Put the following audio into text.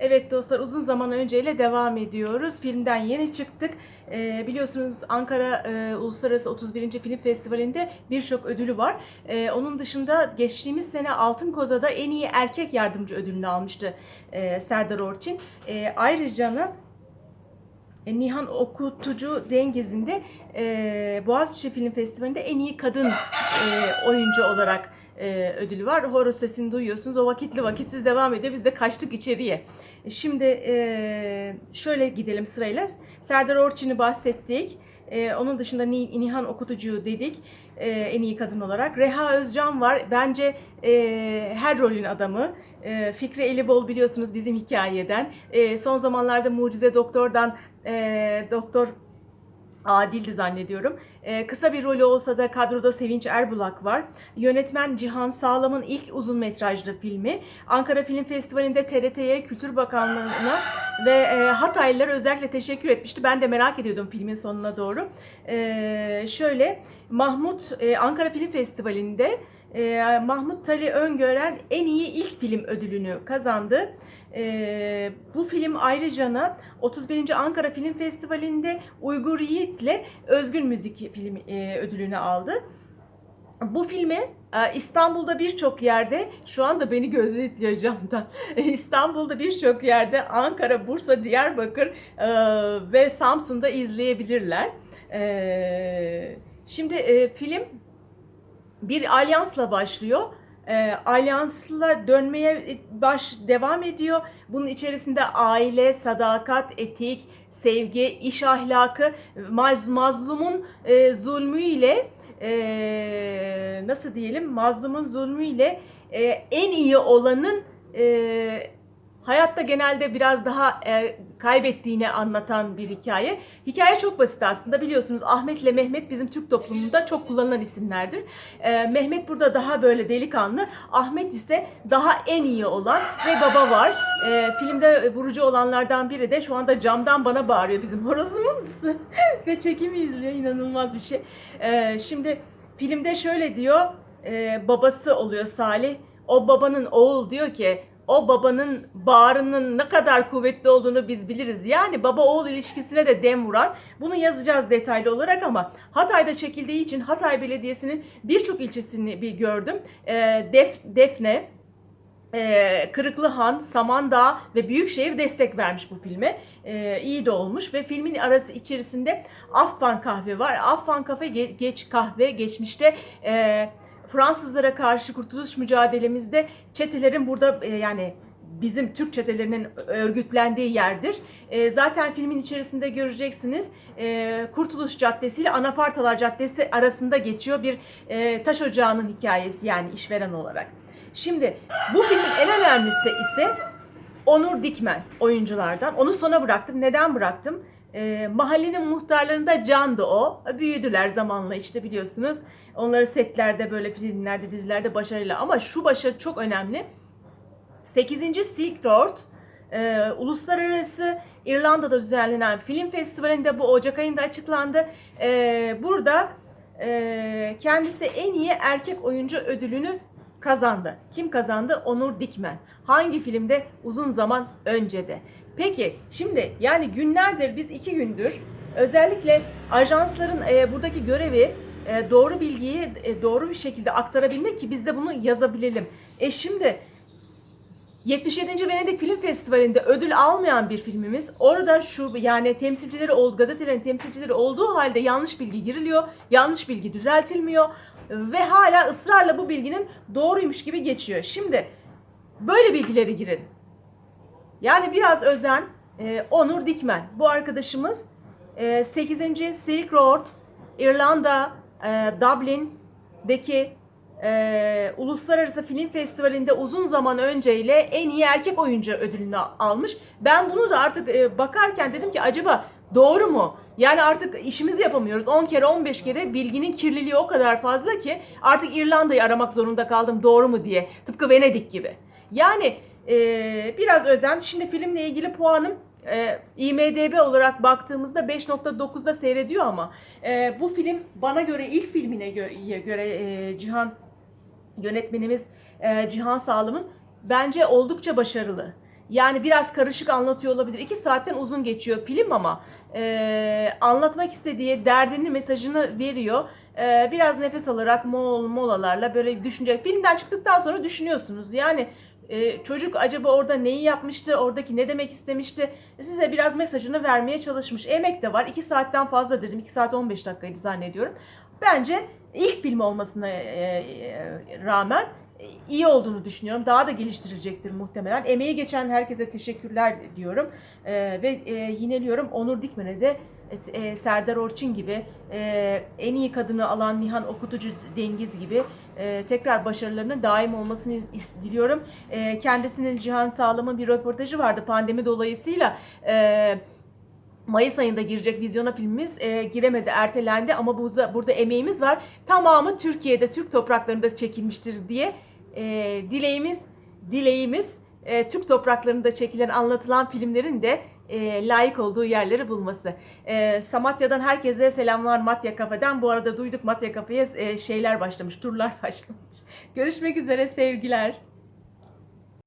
Evet dostlar uzun zaman önceyle devam ediyoruz. Filmden yeni çıktık. Ee, biliyorsunuz Ankara e, Uluslararası 31. Film Festivali'nde birçok ödülü var. Ee, onun dışında geçtiğimiz sene Altın Koza'da en iyi erkek yardımcı ödülünü almıştı e, Serdar Orçin. E, ayrıca da e, Nihan Okutucu Dengiz'inde e, Boğaziçi Film Festivali'nde en iyi kadın e, oyuncu olarak e, ödülü var. Horoz sesini duyuyorsunuz. O vakitli vakitsiz devam ediyor. Biz de kaçtık içeriye. Şimdi e, şöyle gidelim sırayla. Serdar Orçin'i bahsettik. E, onun dışında Ni- Nihan Okutucu dedik. e, en iyi kadın olarak. Reha Özcan var. Bence e, her rolün adamı. E, Fikri Elibol biliyorsunuz bizim hikayeden. E, son zamanlarda Mucize Doktor'dan e, Doktor Adil'di zannediyorum. Ee, kısa bir rolü olsa da kadroda Sevinç Erbulak var. Yönetmen Cihan Sağlam'ın ilk uzun metrajlı filmi. Ankara Film Festivali'nde TRT'ye, Kültür Bakanlığı'na ve e, Hataylılar özellikle teşekkür etmişti. Ben de merak ediyordum filmin sonuna doğru. Ee, şöyle, Mahmut e, Ankara Film Festivali'nde e, Mahmut Tali Öngören en iyi ilk film ödülünü kazandı. E, bu film ayrıca 31. Ankara Film Festivali'nde Uygur Yiğit'le Özgün Müzik film e, ödülünü aldı. Bu filmi e, İstanbul'da birçok yerde, şu anda beni gözetliyor camdan, İstanbul'da birçok yerde Ankara, Bursa, Diyarbakır e, ve Samsun'da izleyebilirler. E, Şimdi film bir alyansla başlıyor. E, alyansla dönmeye baş devam ediyor. Bunun içerisinde aile, sadakat, etik, sevgi, iş ahlakı, maz, mazlumun e, zulmüyle e, nasıl diyelim mazlumun zulmüyle e, en iyi olanın e, hayatta genelde biraz daha e, kaybettiğini anlatan bir hikaye. Hikaye çok basit aslında biliyorsunuz Ahmet ile Mehmet bizim Türk toplumunda çok kullanılan isimlerdir. E, Mehmet burada daha böyle delikanlı, Ahmet ise daha en iyi olan ve baba var. E, filmde vurucu olanlardan biri de şu anda camdan bana bağırıyor bizim horozumuz ve çekimi izliyor inanılmaz bir şey. E, şimdi filmde şöyle diyor e, babası oluyor Salih. O babanın oğul diyor ki o babanın bağrının ne kadar kuvvetli olduğunu biz biliriz. Yani baba oğul ilişkisine de dem vuran. Bunu yazacağız detaylı olarak ama Hatay'da çekildiği için Hatay Belediyesi'nin birçok ilçesini bir gördüm. E, Def, Defne, e, Kırıklıhan, Samandağ ve Büyükşehir destek vermiş bu filme. E, iyi de olmuş ve filmin arası içerisinde Affan kahve var. Affan ge- geç kahve geçmişte e, Fransızlara karşı kurtuluş mücadelemizde çetelerin burada e, yani bizim Türk çetelerinin örgütlendiği yerdir. E, zaten filmin içerisinde göreceksiniz e, Kurtuluş Caddesi ile Anafartalar Caddesi arasında geçiyor bir e, taş ocağının hikayesi yani işveren olarak. Şimdi bu filmin en önemlisi ise Onur Dikmen oyunculardan. Onu sona bıraktım. Neden bıraktım? Ee, mahallenin muhtarlarında candı o. Büyüdüler zamanla işte biliyorsunuz. Onları setlerde böyle filmlerde dizilerde başarıyla ama şu başarı çok önemli. 8. Silk Road e, uluslararası İrlanda'da düzenlenen film festivalinde bu Ocak ayında açıklandı. E, burada e, kendisi en iyi erkek oyuncu ödülünü kazandı. Kim kazandı? Onur Dikmen. Hangi filmde? Uzun zaman önce de. Peki şimdi yani günlerdir biz iki gündür özellikle ajansların e, buradaki görevi e, doğru bilgiyi e, doğru bir şekilde aktarabilmek ki biz de bunu yazabilelim. E şimdi 77. Venedik Film Festivali'nde ödül almayan bir filmimiz. Orada şu yani temsilcileri oldu, gazetelerin temsilcileri olduğu halde yanlış bilgi giriliyor, yanlış bilgi düzeltilmiyor ve hala ısrarla bu bilginin doğruymuş gibi geçiyor. Şimdi böyle bilgileri girin. Yani biraz özen. e, Onur Dikmen bu arkadaşımız e, 8. Silk Road İrlanda e, Dublin'deki e, Uluslararası Film Festivali'nde uzun zaman önceyle en iyi erkek oyuncu ödülünü almış. Ben bunu da artık e, bakarken dedim ki acaba doğru mu? Yani artık işimizi yapamıyoruz. 10 kere 15 kere bilginin kirliliği o kadar fazla ki artık İrlanda'yı aramak zorunda kaldım doğru mu diye. Tıpkı Venedik gibi. Yani e, biraz özen. Şimdi filmle ilgili puanım e, IMDB olarak baktığımızda 5.9'da seyrediyor ama e, bu film bana göre ilk filmine göre, göre e, Cihan yönetmenimiz e, Cihan Sağlam'ın bence oldukça başarılı. Yani biraz karışık anlatıyor olabilir. İki saatten uzun geçiyor film ama e, anlatmak istediği derdini, mesajını veriyor. E, biraz nefes alarak mol molalarla böyle düşünecek. Filmden çıktıktan sonra düşünüyorsunuz. Yani e, çocuk acaba orada neyi yapmıştı, oradaki ne demek istemişti? Size biraz mesajını vermeye çalışmış. Emek de var. 2 saatten fazla dedim. 2 saat 15 dakikaydı zannediyorum. Bence ilk film olmasına e, e, rağmen e, iyi olduğunu düşünüyorum. Daha da geliştirecektir muhtemelen. Emeği geçen herkese teşekkürler diyorum. E, ve e, yineliyorum Onur Dikmen'e de e, Serdar Orçun gibi e, en iyi kadını alan Nihan Okutucu Dengiz gibi e, tekrar başarılarının daim olmasını diliyorum. E, kendisinin Cihan Sağlam'ın bir röportajı vardı pandemi dolayısıyla. E, Mayıs ayında girecek vizyona filmimiz e, giremedi, ertelendi ama bu, burada emeğimiz var. Tamamı Türkiye'de, Türk topraklarında çekilmiştir diye e, dileğimiz, dileğimiz e, Türk topraklarında çekilen, anlatılan filmlerin de e, layık olduğu yerleri bulması. E, Samatya'dan herkese selamlar Matya Kafe'den. Bu arada duyduk Matya Kafe'ye e, şeyler başlamış, turlar başlamış. Görüşmek üzere sevgiler.